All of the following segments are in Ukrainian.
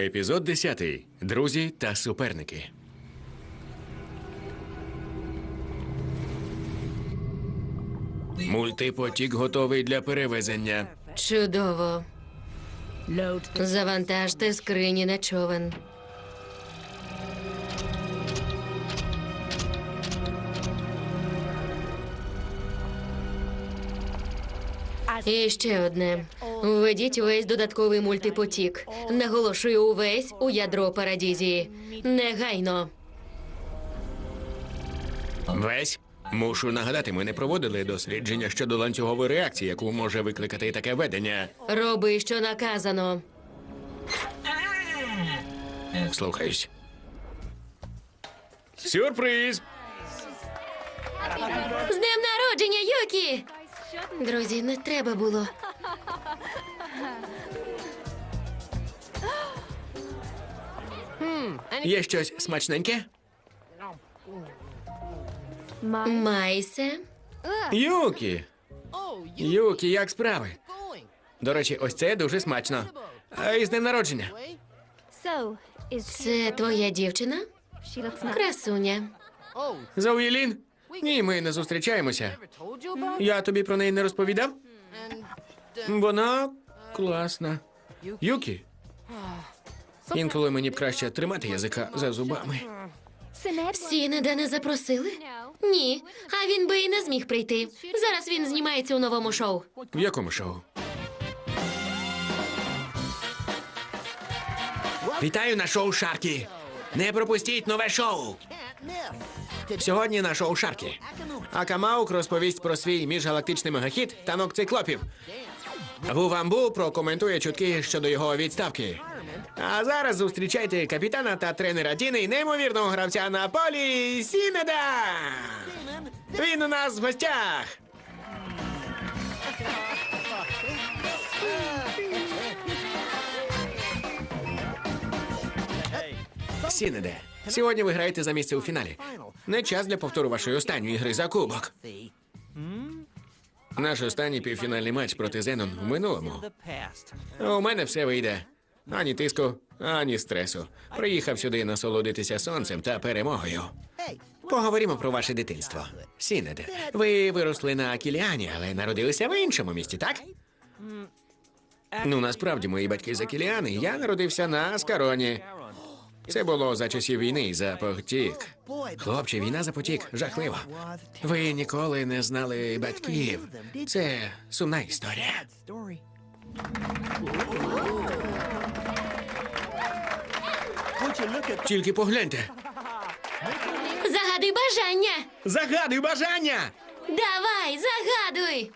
Епізод 10. Друзі та суперники. Мультипотік готовий для перевезення. Чудово. Завантажте скрині на човен. І ще одне. Введіть увесь додатковий мультипотік. Наголошую увесь у ядро парадізії. Негайно. Весь. Мушу нагадати, ми не проводили дослідження щодо ланцюгової реакції, яку може викликати таке ведення. Роби, що наказано. Слухаюсь. Сюрприз! З днем народження, Юкі! Друзі, не треба було. Є щось смачненьке? Майсе. Юкі! Юкі, як справи? До речі, ось це дуже смачно. А із днем народження. Це твоя дівчина? Красуня. Зауєлін? Ні, ми не зустрічаємося. Я тобі про неї не розповідав? Вона класна. Юкі. Інколи мені б краще тримати язика за зубами. Sined Сінеда не запросили? Ні, а він би і не зміг прийти. Зараз він знімається у новому шоу. В якому шоу? Вітаю на шоу Шаркі. Не пропустіть нове шоу. Сьогодні на шоу Шаркі. Акамаук розповість про свій міжгалактичний мегахіт танок циклопів. Вувамбу прокоментує чутки щодо його відставки. А зараз зустрічайте капітана та тренера Діни, неймовірного гравця на полі Сінеда. Він у нас в гостях. Сінеде, сьогодні ви граєте за місце у фіналі. Не час для повтору вашої останньої гри за кубок. Наш останній півфінальний матч проти Зенон в минулому. У мене все вийде. Ані тиску, ані стресу. Приїхав сюди насолодитися сонцем та перемогою. Поговоримо про ваше дитинство. Сінеде, ви виросли на Кіліані, але народилися в іншому місті, так? Ну, насправді, мої батьки з Акіліани, я народився на Аскароні. Це було за часів війни за потік. Хлопче, війна за потік жахливо. Ви ніколи не знали батьків. Це сумна історія. Тільки погляньте. Загадуй бажання! Загадуй бажання! Давай, загадуй!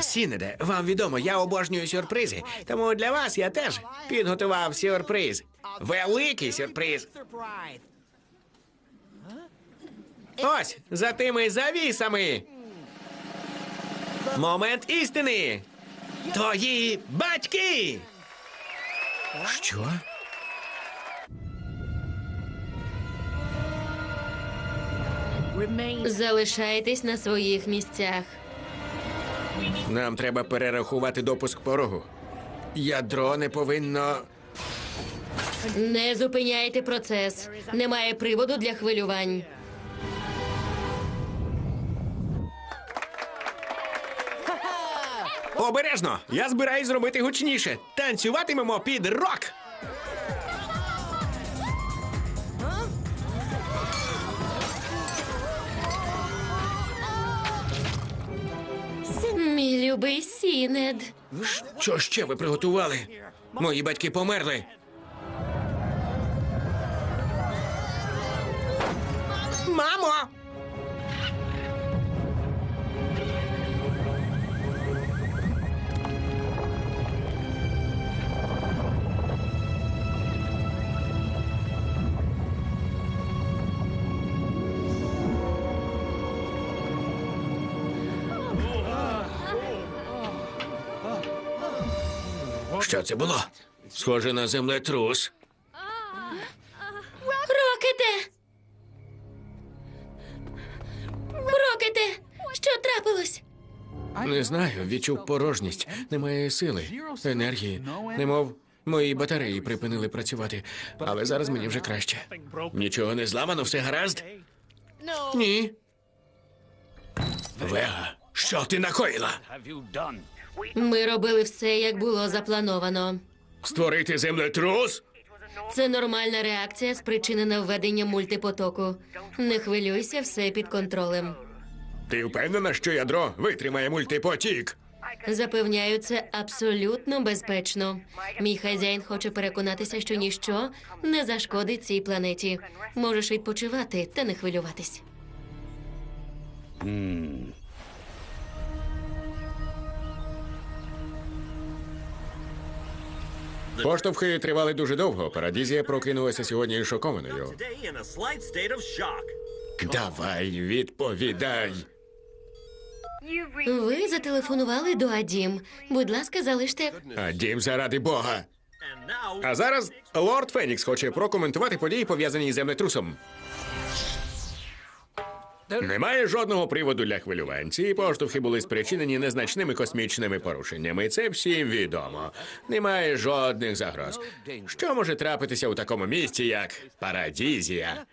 Сінеде, вам відомо, я обожнюю сюрпризи. Тому для вас я теж підготував сюрприз. Великий сюрприз. Ось за тими завісами. Момент істини. Твої батьки. Що? Залишайтесь на своїх місцях. Нам треба перерахувати допуск порогу. Ядро не повинно. Не зупиняйте процес. Немає приводу для хвилювань. Обережно! Я збираюсь зробити гучніше. Танцюватимемо під рок. Мій любий сінед. Що ще ви приготували? Мої батьки померли. Мамо! Що це було? Схоже на землетрус. Рокете! Рокете! Що сталося? Не знаю, відчув порожність. Немає сили, енергії, немов мої батареї припинили працювати. Але зараз мені вже краще. Нічого не зламано, все гаразд? Ні. Вега, що ти накоїла? Ми робили все, як було заплановано. Створити землетрус? Це нормальна реакція, спричинена введенням мультипотоку. Не хвилюйся, все під контролем. Ти впевнена, що ядро витримає мультипотік? Запевняю, це абсолютно безпечно. Мій хазяїн хоче переконатися, що ніщо не зашкодить цій планеті. Можеш відпочивати та не хвилюватись. Поштовхи тривали дуже довго. Парадізія прокинулася сьогодні шокованою. Давай, відповідай. Ви зателефонували до Адім. Будь ласка, залиште. А дім заради Бога. А зараз лорд Фенікс хоче прокоментувати події, пов'язані з землетрусом. Немає жодного приводу для хвилювань. Ці поштовхи були спричинені незначними космічними порушеннями. Це всім відомо. Немає жодних загроз. Що може трапитися у такому місці, як Парадізія?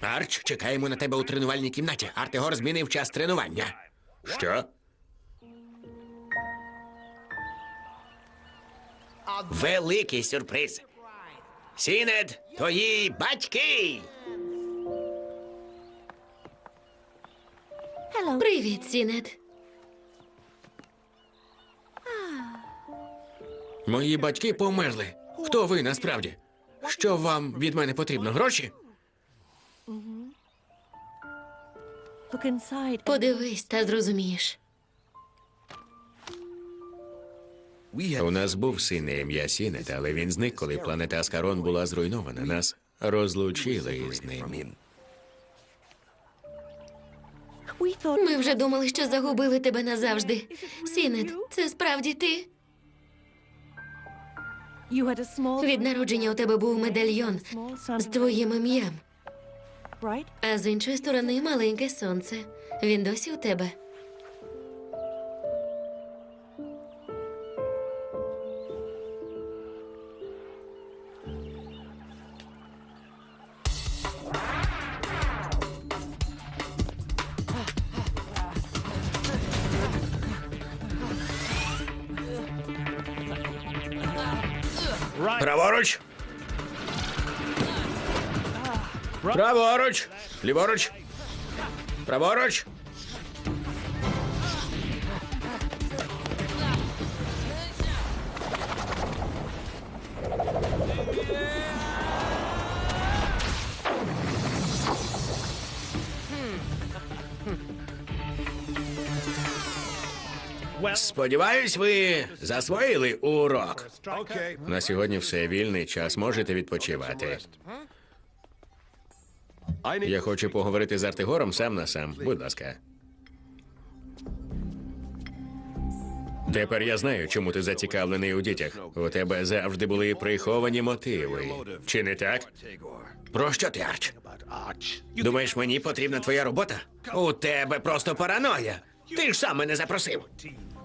Арч, чекаємо на тебе у тренувальній кімнаті. Артегор змінив час тренування. Що? Великий сюрприз. Сінед, твої батьки. Привіт, Сінет. Мої батьки померли. Хто ви насправді? Що вам від мене потрібно? Гроші? Look inside. Подивись та зрозумієш. У нас був син на ім'я Сінет, але він зник, коли планета Аскарон була зруйнована. Нас розлучили із ним. Ми вже думали, що загубили тебе назавжди. Сінет, це справді ти. Від народження у тебе був медальйон з твоїм ім'ям, а з іншої сторони маленьке сонце. Він досі у тебе. Праворуч. Праворуч. Ліворуч. Праворуч. Сподіваюсь, ви засвоїли урок. На сьогодні все вільний час. Можете відпочивати. Я хочу поговорити з Артигором сам на сам. Будь ласка. Тепер я знаю, чому ти зацікавлений у дітях. У тебе завжди були приховані мотиви. Чи не так? Про що ти, Арч? Думаєш, мені потрібна твоя робота? У тебе просто параноя. Ти ж сам мене запросив.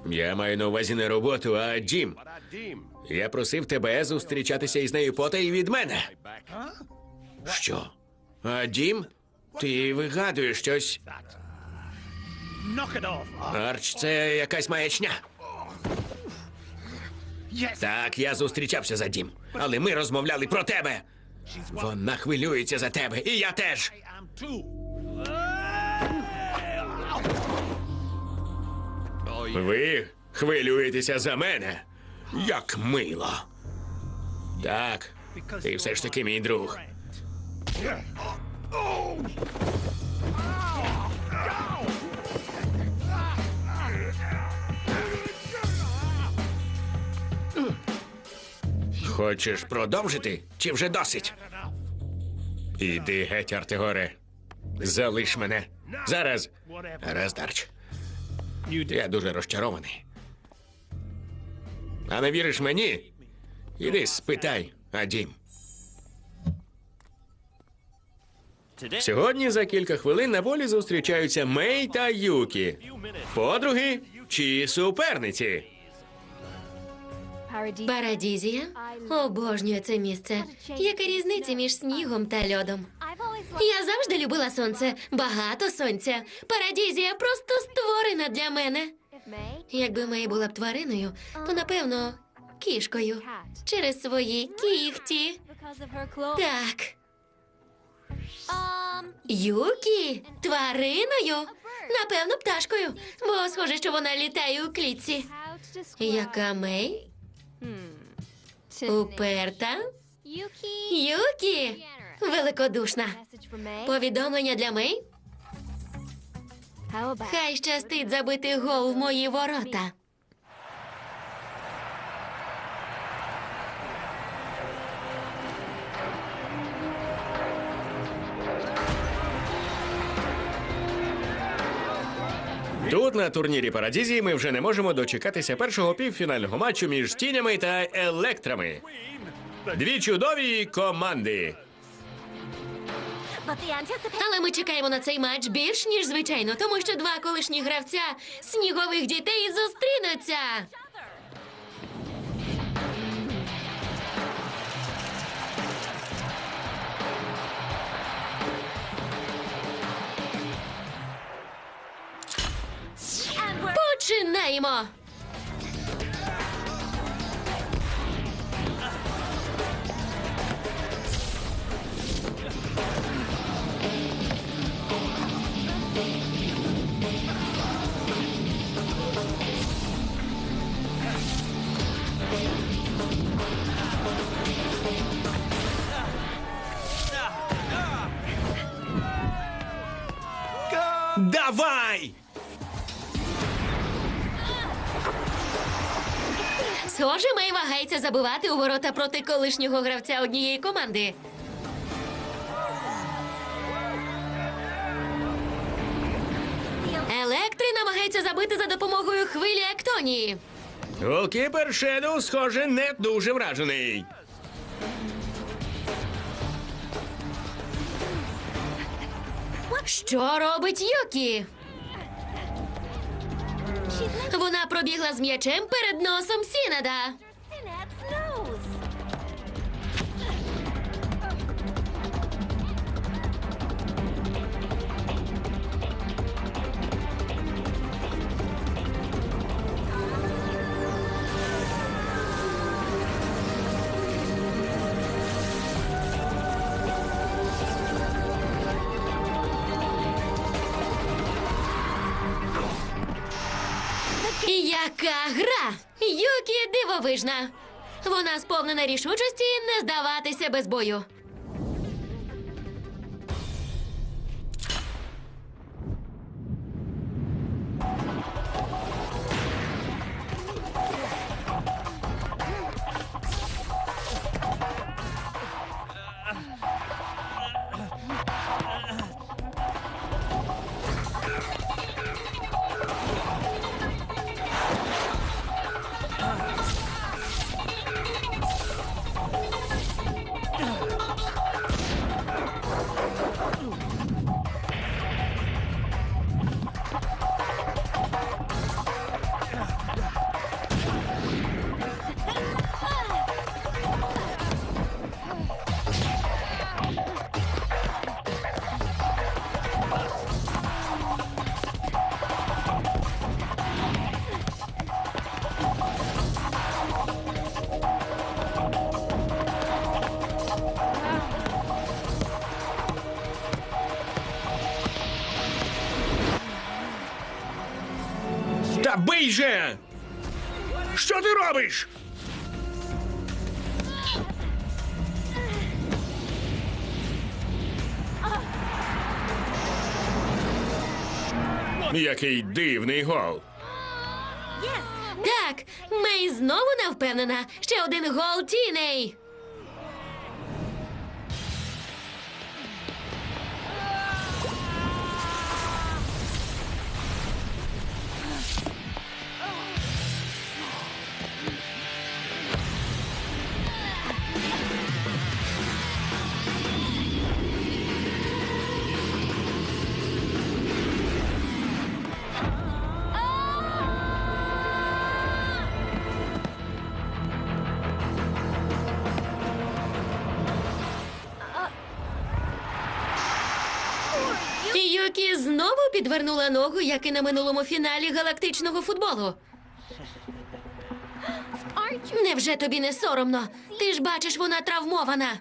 Я маю на увазі не роботу, а дім. Я просив тебе зустрічатися із нею потай від мене. Що? А дім? Ти вигадуєш щось. Арч, це якась маячня. Так, я зустрічався за дім, але ми розмовляли про тебе. Вона хвилюється за тебе, і я теж. Ви хвилюєтеся за мене? Як мило. Так, ти все ж таки мій друг. Хочеш продовжити? Чи вже досить? Іди геть, Артигоре. Залиш мене. Зараз. Раз, Дарч. Я дуже розчарований. А не віриш мені? Іди спитай, Адім. Сьогодні за кілька хвилин на полі зустрічаються Мей та Юкі. Подруги чи суперниці? Парадізія? Обожнюю це місце. Яка різниця між снігом та льодом? Я завжди любила сонце, багато сонця. Парадізія просто створена для мене. Якби Мей була б твариною, то напевно кішкою. Через свої кіхті. Claws. Так. Юкі твариною? Напевно, пташкою, бо схоже, що вона літає у клітці. Яка Мей? Уперта? Юкі? Великодушна. Повідомлення для Мей? Хай щастить забити гол в мої ворота. Тут на турнірі Парадізії ми вже не можемо дочекатися першого півфінального матчу між тінями та електрами. Дві чудові команди. Але ми чекаємо на цей матч більш ніж звичайно, тому що два колишні гравця снігових дітей зустрінуться. Починаємо. Мей забивати у ворота проти колишнього гравця однієї команди. Електри намагається забити за допомогою хвилі Ектонії. Голкіпер Шедоу, схоже, не дуже вражений. Що робить Юкі? Вона пробігла з м'ячем перед носом Сінеда. Яка гра! Юкі дивовижна. Вона сповнена рішучості не здаватися без бою. Та бий же! Що ти робиш? Який дивний гол. Так, Мей знову не впевнена. Ще один гол тіней. Знову підвернула ногу, як і на минулому фіналі галактичного футболу. Невже тобі не соромно? Ти ж бачиш, вона травмована.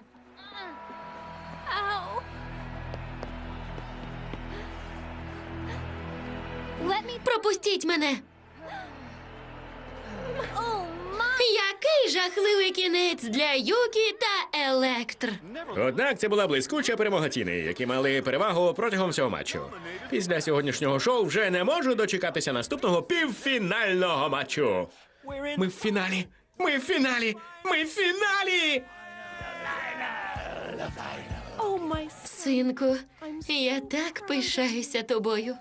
Пропустіть мене. Який жахливий кінець для Юкі та Електр. Однак це була блискуча перемога Тіни, які мали перевагу протягом всього матчу. Після сьогоднішнього шоу вже не можу дочекатися наступного півфінального матчу. Ми в фіналі! Ми в фіналі! Ми в фіналі! Синку, я так пишаюся тобою.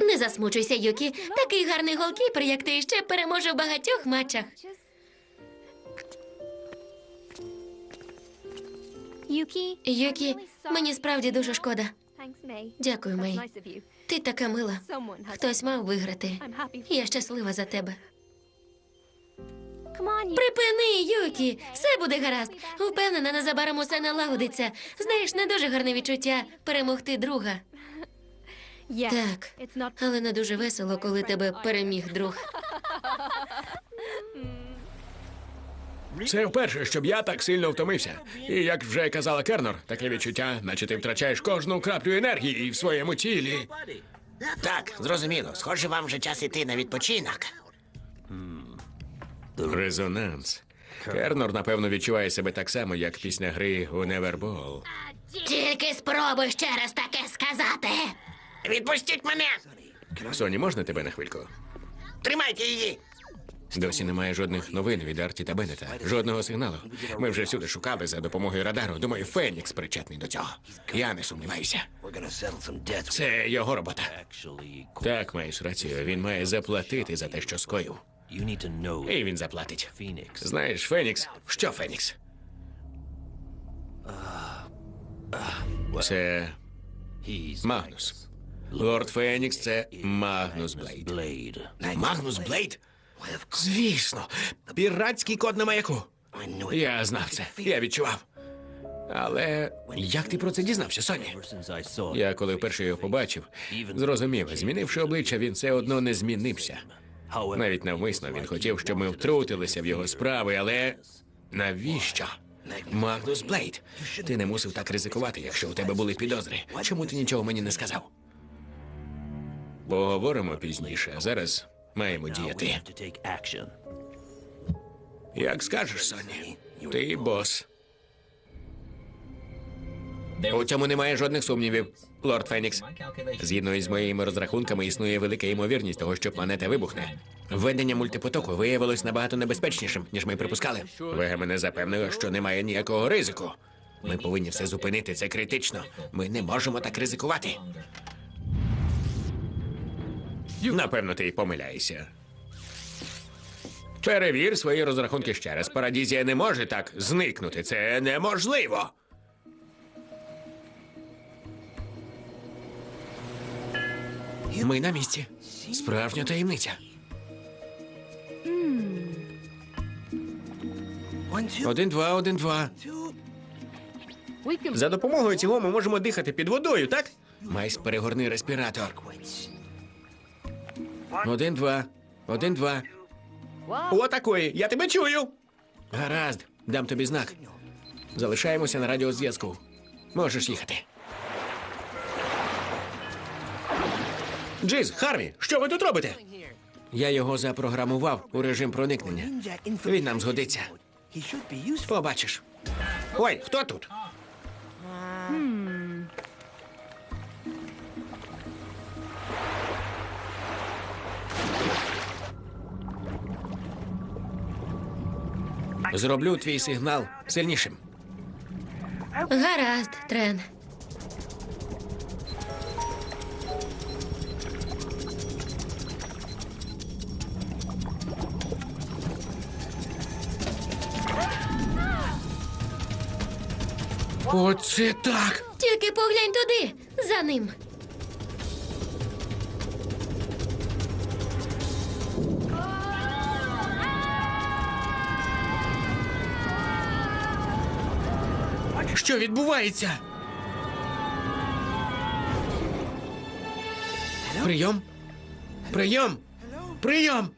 Не засмучуйся, Юкі. Такий гарний голкіпер, як ти, ще переможе в багатьох матчах. Юкі, мені справді дуже шкода. Дякую, Мей. Ти така мила. Хтось мав виграти. Я щаслива за тебе. Припини, Юкі, все буде гаразд. Впевнена, незабаром усе налагодиться. Знаєш, не дуже гарне відчуття перемогти друга. Так, але не дуже весело, коли тебе переміг друг. Це вперше, щоб я так сильно втомився. І як вже казала Кернор, таке відчуття, наче ти втрачаєш кожну краплю енергії в своєму тілі. Так, зрозуміло. Схоже, вам вже час іти на відпочинок. Резонанс. Кернор, напевно, відчуває себе так само, як після гри у Невербол. Тільки спробуй ще раз таке сказати. Відпустіть мене! Соні, можна тебе на хвильку? Тримайте її! Досі немає жодних новин від Арті та Беннета. Жодного сигналу. Ми вже всюди шукали за допомогою радару. Думаю, Фенікс причетний до цього. Я не сумніваюся. Це його робота. Так, маєш рацію. Він має заплатити за те, що скоїв. І він заплатить. Знаєш, Фенікс? Що Фенікс? Це Магнус. Лорд Фенікс це Магнус Блейд. Магнус Блейд? Звісно, піратський код на маяку. Я знав це, я відчував. Але як ти про це дізнався, Соні? Я коли вперше його побачив, зрозумів, змінивши обличчя, він все одно не змінився. Навіть навмисно він хотів, щоб ми втрутилися в його справи, але навіщо? Магнус Блейд, ти не мусив так ризикувати, якщо у тебе були підозри. Чому ти нічого мені не сказав? Поговоримо пізніше. а Зараз маємо діяти. Як скажеш, Соні, ти бос. У цьому немає жодних сумнівів, лорд Фенікс. Згідно із моїми розрахунками, існує велика ймовірність того, що планета вибухне. Введення мультипотоку виявилось набагато небезпечнішим, ніж ми припускали. Вега мене запевнила, що немає ніякого ризику. Ми повинні все зупинити. Це критично. Ми не можемо так ризикувати. Напевно, ти й помиляєшся. Перевір свої розрахунки ще раз. Парадізія не може так зникнути. Це неможливо. Ми на місці. Справжня таємниця. Один, два, один, два. За допомогою цього ми можемо дихати під водою, так? Майс, перегорни респіратор. Один, два. Один, два. О, такої. Я тебе чую. Гаразд, дам тобі знак. Залишаємося на радіозв'язку. Можеш їхати. Джиз, Харві, що ви тут робите? Я його запрограмував у режим проникнення. Він нам згодиться. Побачиш. Ой, хто тут? Зроблю твій сигнал сильнішим. Гаразд, Трен. Оце так. Тільки поглянь туди, за ним. Що відбувається? Прийом. Прийом. Прийом.